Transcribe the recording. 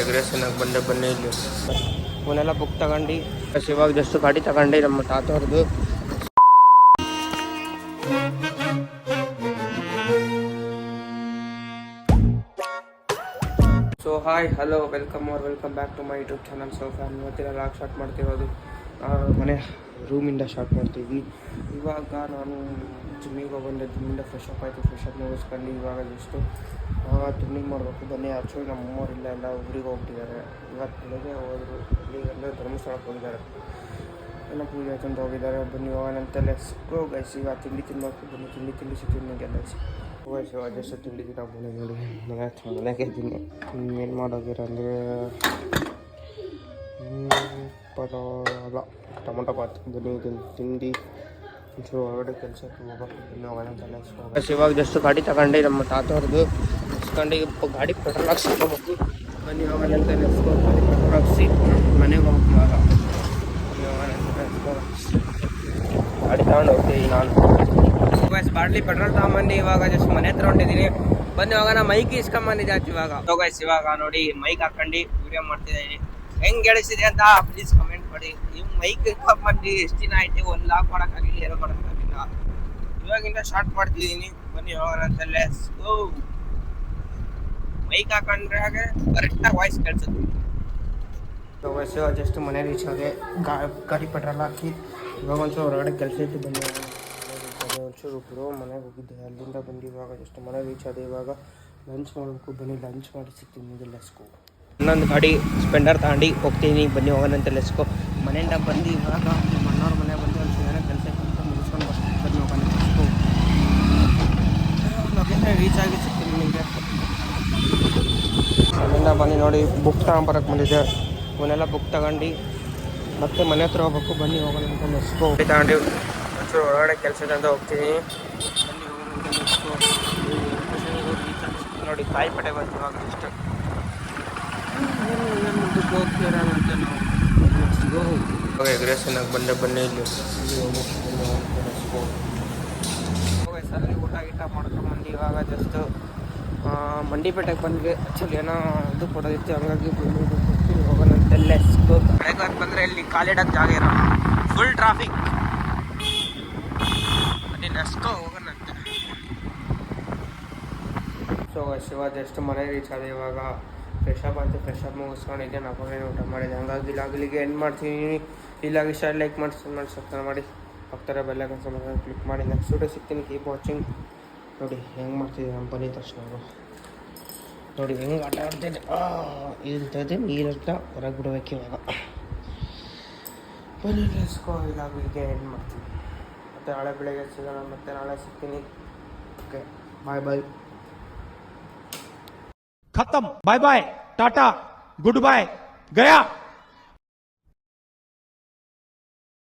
Egg rice ತಿನ್ನಕ್ಕೆ ಬಂದೆ ಬನ್ನಿ ಇಲ್ಲಿ. ಅವನ್ನೆಲ್ಲ ಬುಕ್ ತಗೊಂಡು ಇವಾಗ ಜಸ್ಟ್ ಗಾಡಿ ತಗೊಂಡು, ನಮ್ಮ ತಾತವ್ರದ್ದು. So hi hello welcome are welcome back to my YouTube channel so fan ಇವತ್ತಿನ ಲಾಗ್ ಸ್ಟಾರ್ಟ್ ಮಾಡ್ತಿರೋದು ಮನೆ ರೂಮಿಂದ ಸ್ಟಾರ್ಟ್ ಮಾಡ್ತಿದ್ವಿ ಇವಾಗ ನಾನು ಜಿಮ್ಮಿಗೆ ಬಂದೆ ಜಿಮ್ಮಿಂದ ಫ್ರೆಶ್ ಅಪ್ ಆಯಿತು ಫ್ರೆಶ್ ಅಪ್ ಮುಗಿಸ್ಕೊಂಡು ಇವಾಗ ಜಸ್ಟು ಟ್ರಿಮ್ಮಿಂಗ್ ಮಾಡಬೇಕು. ಬನ್ನಿ ಆ್ಯಕ್ಚುಲಿ ನಮ್ಮ ಅಮ್ಮವ್ರಿಲ್ಲ ಎಲ್ಲ ಊರಿಗೆ ಹೋಗ್ಬಿಟ್ಟಿದ್ದಾರೆ. ಇವತ್ತು ಬೆಳಗ್ಗೆ ಹೋದ್ರು. ಎಲ್ಲ ಧರ್ಮಸ್ಥಳಕ್ಕೆ ಹೋಗಿದ್ದಾರೆ. ಎಲ್ಲ ಪೂಜೆ ಆಯ್ತಂತ ಹೋಗಿದ್ದಾರೆ. ಬನ್ನಿ ಹೋಗೋಣಂತ ಲೆಟ್ಸ್ ಗೋ ಗೈಸ್ ಈಗ ತಿಂಡಿ ತಿನ್ನಬೇಕು ಬನ್ನಿ, ತಿಂಡಿ ತಿಂಡಿ ಸಿಕ್ಕಿದ್ದು ನನಗೆ ಗೈಸ್ ಗೈಸ್ ತಿಂಡಿ ಬಂದೆ ನೋಡಿ. ಮನೆ ಮನೆಗೆ ಇದ್ದೀನಿ. ಏನು ಮಾಡೋಗಿರ ಅಂದರೆ ಪರವಾಗಿಲ್ಲ ಟೊಮೊಟೊ ಬಾತ್. ಬನ್ನಿ ತಿಂಡಿ. ಒಂಚೂರು ಹೊರಗಡೆ ಕೆಲಸಕ್ಕೆ ಹೋಗೋಕೆ ಬನ್ನಿ ಹೋಗೋಣಂತ ಲೆಟ್ಸ್ ಗೋ ಗೈಸ್ ಇವಾಗ ಜಸ್ಟ್ ಗಾಡಿ ತಗೊಂಡು ನಮ್ಮ ತಾತವ್ರದ್ದು. ಇಸ್ಕೊಂಡು ಗಾಡಿ ಪೆಟ್ರೋಲ್ ಹಾಕ್ಸಿ ಹೋಗ್ಬೇಕು ಬನ್ನಿ ಹೋಗೋಣ ಅಂತ ಗಾಡಿ ಪೆಟ್ರೋಲ್ ಹಾಕ್ಸಿ. ಮನೆಗೆ ಹೋಗ್ಬೇಕು ಇವಾಗ ಗಾಡಿ ತಗೊಂಡು ಹೋಗ್ತೀವಿ ನಾನು. ಗೈಸ್ ಬಾಟ್ಲಿ ಪೆಟ್ರೋಲ್ ತಗೊಂಬಂದು ಇವಾಗ ಜಸ್ಟ್ ಮನೆ ಹತ್ರ ಹೊಂಟಿದ್ದೀನಿ ಬಂದು ಇವಾಗ ನಾ ಮೈಕ್ ಇಸ್ಕೊಂಬಂದಿದ್ದೆ ಆಯ್ತು ಇವಾಗ. ಗೈಸ್ ಇವಾಗ ನೋಡಿ, ಮೈಕ್ ಹಾಕೊಂಡು ವಿಡಿಯೋ ಮಾಡ್ತಿದ್ದೀನಿ. ಹೆಂಗ್ ಗೆಳಿಸಿದೆ ಅಂತ ಪ್ಲೀಸ್ ಕಮೆಂಟ್ ಮಾಡಿ. ನೀವು ಮೈಕ್ ಇಸ್ಕೊಂಬಂದು ಎಷ್ಟು ದಿನ ಆಯ್ತು? ಒಂದು ಲಾಕ್ ಮಾಡೋಕ್ಕಾಗಿಲ್ಲ, ಏನೋ ಮಾಡೋಕ್ಕಾಗಿಲ್ಲ. ಇವಾಗಿಂದ ಸ್ಟಾರ್ಟ್ ಮಾಡ್ತಿದ್ದೀನಿ. ಬನ್ನಿ, ಹೋಗೋಣ ಅಂತ ಲೆಟ್ಸ್ ಗೋ ಮೈಕ್ ಹಾಗೆ ಕರೆಕ್ಟಾಗಿ ವಾಯ್ಸ್ ಕೇಳಿಸುತ್ತೆ ವಯಸ್ಸು ಜಸ್ಟ್ ಮನೆ ರೀಚ್ ಆಗಿ ಗಾಡಿ ಪೆಟ್ರೋಲ್ ಹಾಕಿ ಇವಾಗ ಒಂಚೂರು ಹೊರಗಡೆ ಕೆಲಸ ಇತ್ತು ಬನ್ನಿ. ಅದೇ ಒಂಚೂರು ಬ್ರೋ ಮನೆಗೆ ಹೋಗಿದ್ದೆ. ಅಲ್ಲಿಂದ ಬಂದು ಇವಾಗ ಜಸ್ಟ್ ಮನೆ ರೀಚ್ ಆದೆ. ಇವಾಗ ಲಂಚ್ ಮಾಡಬೇಕು. ಬನ್ನಿ ಲಂಚ್ ಮಾಡಿ ಸಿಗ್ತೀನಿ. ಇದು ಲೆಸ್ಕೋ ಇನ್ನೊಂದು ಗಾಡಿ ಸ್ಪೆಂಡರ್ ತಗೊಂಡು ಹೋಗ್ತೀನಿ. ಬನ್ನಿ ಹೋಗೋಣಂತೆ ಲೆಸ್ಕೋ ಮನೆಯಿಂದ ಬಂದು ಇವಾಗ ನಮ್ಮ ಅಣ್ಣವ್ರ ಮನೆ ಬಂದು ಒಂದು ಏನೋ ಕೆಲಸ ಮುಗಿಸ್ಕೊಂಡು ಬರ್ತೀನಿ ಬನ್ನಿ ಹೋಗೋಣ. ಲೆಸ್ಕೋ ಲೊಕೇಶನ್ ರೀಚ್ ಆಗಿ ಸಿಗ್ತೀನಿ ಬನ್ನಿ ನೋಡಿ ಬುಕ್ ತಗೊಂಬರಕ್ಕೆ ಬಂದಿದ್ದೆ. ಇವನ್ನೆಲ್ಲ ಬುಕ್ ತಗೊಂಡು, ಮತ್ತೆ ಮನೆ ಹತ್ರ ಹೋಗ್ಬೇಕು. ಬನ್ನಿ, ಹೋಗೋಣ ಅಂತ ನೆಸ್ಕೋ ತಗೊಂಡು. ಒಂಚೂರು ಒಳಗಡೆ ಕೆಲಸ ಅಂತ ಹೋಗ್ತೀನಿ ನೋಡಿ ಕಾಯಿಪೇಟೆ ಬಂತು ಇವಾಗ ಇಷ್ಟು ಹೋಗ್ತೀರಾ ಅಂತ ಬಂದೆ, ಬನ್ನಿ ಇಲ್ಲಿ. ಸರಿ ಊಟ ಗೀಟ ಮಾಡ್ಕೊಂಡ್ಬಂದು ಇವಾಗ ಜಸ್ಟ್ ಮಂಡಿಪೇಟೆಗೆ ಬಂದ್ವಿ. ಆ್ಯಕ್ಚುಲಿ ಏನೋ ಇದು ಕೊಡೋದಿತ್ತು ಹಂಗಾಗಿ ಹೋಗೋಣಂತ ಲೆಸ್ ಬೆಳಗ್ಗೆ ಬಂದರೆ ಇಲ್ಲಿ ಕಾಲಿಡಕ್ಕೆ ಜಾಗ ಇರೋ ಫುಲ್ ಟ್ರಾಫಿಕ್ ಅಲ್ಲಿ ನೆಸ್ಕೋ ಹೋಗೋಣಂತೆ ಸೊ ಶಿವ ಜಸ್ಟ್ ಮನೆ ರೀಚ್ ಆದ ಇವಾಗ. ಫ್ರೆಶ್ ಅಪ್ ಆಯ್ತು ಫ್ರೆಶ್ ಅಪ್ ಮುಗಿಸ್ಕೊಂಡಿದ್ದೆ. ನಾವು ಊಟ ಮಾಡಿದೆ. ಹಂಗಾಗಿ ಇಲ್ಲಾಗಲಿಗೆ ಎಂಡ್ ಮಾಡ್ತೀನಿ. ಇಲ್ಲಾಗಿ ಶೇರ್ ಲೈಕ್ ಮಾಡಿ ಸಬ್ಸ್ಕ್ರೈಬ್ ಮಾಡಿ. ಹೋಗ್ತಾರೆ ಬೆಲ್ಲ ಕ್ಲಿಕ್ ಮಾಡಿ. ನೆಕ್ಸ್ಟ್ ವೀಡಿಯೋ ಸಿಗ್ತೀನಿ. ಕೀಪ್ ವಾಚಿಂಗ್ ನೋಡಿ, ಹೆಂಗೆ ಮಾಡ್ತಿದ್ದೆ ನಾನು ಬನ್ನಿ ತಕ್ಷಣ ನೋಡಿ. ಹೆಂಗೆ ಆಟ ಆಡ್ತಿದ್ದೆ. ಇಲ್ಲಿ ತೆಗೆದು ನೀರನ್ನ ಹೊರಗೆ ಬಿಡಬೇಕು ಇವಾಗ. ಬನ್ನಿ ಕೇಳಿಸ್ಕೋ ಇಲ್ಲ ಹೀಗೆ ಏನು ಮಾಡ್ತೀನಿ ಮತ್ತು ನಾಳೆ ಬೆಳಗ್ಗೆ ಸಿಗೋಣ, ಮತ್ತು ನಾಳೆ ಸಿಗ್ತೀನಿ. ಓಕೆ ಬಾಯ್ ಬಾಯ್ ಖತಮ್. ಬಾಯ್ ಬಾಯ್ ಟಾಟಾ ಗುಡ್ ಬಾಯ್ ಗಯಾ